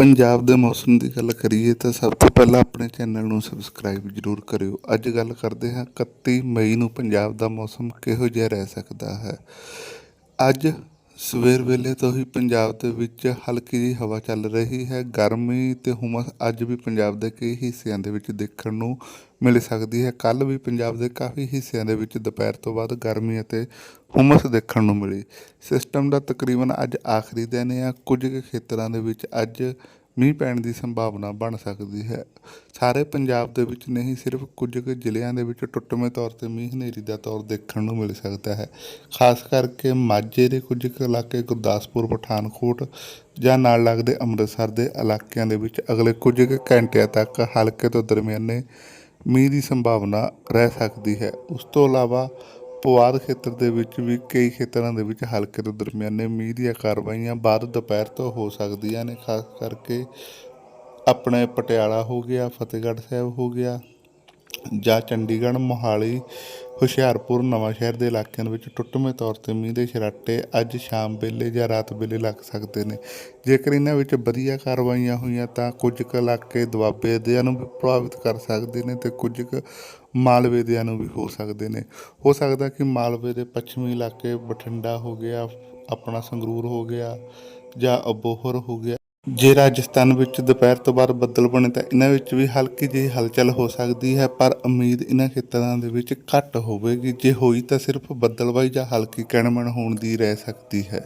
ਪੰਜਾਬ ਦੇ ਮੌਸਮ ਦੀ ਗੱਲ ਕਰੀਏ ਤਾਂ ਸਭ ਤੋਂ ਪਹਿਲਾਂ ਆਪਣੇ ਚੈਨਲ ਨੂੰ ਸਬਸਕ੍ਰਾਈਬ ਜ਼ਰੂਰ ਕਰਿਓ। ਅੱਜ ਗੱਲ ਕਰਦੇ ਹਾਂ 31 ਮਈ ਨੂੰ ਪੰਜਾਬ ਦਾ ਮੌਸਮ ਕਿਹੋ ਜਿਹਾ ਰਹਿ ਸਕਦਾ ਹੈ। ਅੱਜ ਸਵੇਰ ਵੇਲੇ ਤੋਂ ਹੀ ਪੰਜਾਬ ਦੇ ਵਿੱਚ ਹਲਕੀ ਜਿਹੀ ਹਵਾ ਚੱਲ ਰਹੀ ਹੈ। ਗਰਮੀ ਤੇ ਹੁਮਸ ਅੱਜ ਵੀ ਪੰਜਾਬ ਦੇ ਕਈ ਹਿੱਸਿਆਂ ਦੇ ਵਿੱਚ ਦੇਖਣ ਨੂੰ ਮਿਲ ਸਕਦੀ ਹੈ। ਕੱਲ ਵੀ ਪੰਜਾਬ ਦੇ ਕਾਫੀ ਹਿੱਸਿਆਂ ਦੇ ਵਿੱਚ ਦੁਪਹਿਰ ਤੋਂ ਬਾਅਦ ਗਰਮੀ ਅਤੇ ਹੁਮਸ ਦੇਖਣ ਨੂੰ ਮਿਲੀ। ਸਿਸਟਮ ਦਾ ਤਕਰੀਬਨ ਅੱਜ ਆਖਰੀ ਦਿਨ ਹੈ ਕੁਝ ਕੁ ਖੇਤਰਾਂ ਦੇ ਵਿੱਚ ਅੱਜ ਮੀਂਹ ਪੈਣ ਦੀ ਸੰਭਾਵਨਾ ਬਣ ਸਕਦੀ ਹੈ। ਸਾਰੇ ਪੰਜਾਬ ਦੇ ਵਿੱਚ ਨਹੀਂ, ਸਿਰਫ ਕੁਝ ਕੁ ਜ਼ਿਲ੍ਹਿਆਂ ਦੇ ਵਿੱਚ ਟੁੱਟਵੇਂ ਤੌਰ ਤੇ ਮੀਂਹ ਹਨੇਰੀ ਦਾ ਤੌਰ ਦੇਖਣ ਨੂੰ ਮਿਲ ਸਕਦਾ ਹੈ। ਖਾਸ ਕਰਕੇ ਮਾਝੇ ਦੇ ਕੁਝ ਕੁ ਇਲਾਕੇ, ਗੁਰਦਾਸਪੁਰ, ਪਠਾਨਕੋਟ ਜਾਂ ਨਾਲ ਲੱਗਦੇ ਅੰਮ੍ਰਿਤਸਰ ਦੇ ਇਲਾਕਿਆਂ ਦੇ ਵਿੱਚ ਅਗਲੇ ਕੁਝ ਕੁ ਘੰਟਿਆਂ ਤੱਕ ਹਲਕੇ ਤੋਂ ਦਰਮਿਆਨੇ ਮੀਂਹ ਦੀ ਸੰਭਾਵਨਾ ਰਹਿ ਸਕਦੀ ਹੈ। ਉਸ ਤੋਂ ਇਲਾਵਾ ਪੁਆਧ ਖੇਤਰ ਦੇ ਵਿੱਚ ਵੀ ਕਈ ਖੇਤਰਾਂ ਦੇ ਵਿੱਚ ਹਲਕੇ ਤੋਂ ਦਰਮਿਆਨੇ ਮੀਂਹ ਦੀਆਂ ਕਾਰਵਾਈਆਂ ਬਾਅਦ ਦੁਪਹਿਰ ਤੋਂ ਹੋ ਸਕਦੀਆਂ ਨੇ, ਖਾਸ ਕਰਕੇ ਆਪਣੇ ਪਟਿਆਲਾ ਹੋ ਗਿਆ, ਫਤਿਹਗੜ੍ਹ ਸਾਹਿਬ ਹੋ ਗਿਆ ਜਾਂ ਚੰਡੀਗੜ੍ਹ, ਮੋਹਾਲੀ ਹੁਸ਼ਿਆਰਪੁਰ ਨਵਾਂ ਸ਼ਹਿਰ ਦੇ ਇਲਾਕਿਆਂ ਦੇ ਵਿੱਚ ਟੁੱਟਵੇਂ ਤੌਰ ਤੇ ਮੀਂਹ ਦੇ ਛਰਾਟੇ ਅੱਜ ਸ਼ਾਮ ਵੇਲੇ ਜਾਂ ਰਾਤ ਵੇਲੇ ਲੱਗ ਸਕਦੇ ਨੇ। ਜੇਕਰ ਇਹਨਾਂ ਵਿੱਚ ਵਧੀਆ ਕਾਰਵਾਈਆਂ ਹੋਈਆਂ ਤਾਂ ਕੁਝ ਕੁ ਇਲਾਕੇ ਦੁਆਬੇ ਦੇ ਨੂੰ ਵੀ ਪ੍ਰਭਾਵਿਤ ਕਰ ਸਕਦੇ ਨੇ ਤੇ ਕੁਝ ਕੁ ਮਾਲਵੇ ਦੇ ਨੂੰ ਵੀ ਹੋ ਸਕਦੇ ਨੇ। ਹੋ ਸਕਦਾ ਕਿ ਮਾਲਵੇ ਦੇ ਪੱਛਮੀ ਇਲਾਕੇ ਬਠਿੰਡਾ ਹੋ ਗਿਆ, ਆਪਣਾ ਸੰਗਰੂਰ ਹੋ ਗਿਆ ਜਾਂ ਅਬੋਹਰ ਹੋ ਗਿਆ। ਜੇ ਰਾਜਸਥਾਨ ਵਿੱਚ ਦੁਪਹਿਰ ਤੋਂ ਬਾਅਦ ਬੱਦਲ ਬਣੇ ਤਾਂ ਇਹਨਾਂ ਵਿੱਚ ਵੀ ਹਲਕੀ ਜਿਹੀ ਹਲਚਲ ਹੋ ਸਕਦੀ ਹੈ, ਪਰ ਉਮੀਦ ਇਹਨਾਂ ਖੇਤਰਾਂ ਦੇ ਵਿੱਚ ਘੱਟ ਹੋਵੇਗੀ। ਜੇ ਹੋਈ ਤਾਂ ਸਿਰਫ ਬੱਦਲਬਾਈ ਜਾਂ ਹਲਕੀ ਕਿਣਮਣ ਹੋਣ ਦੀ ਰਹਿ ਸਕਦੀ ਹੈ।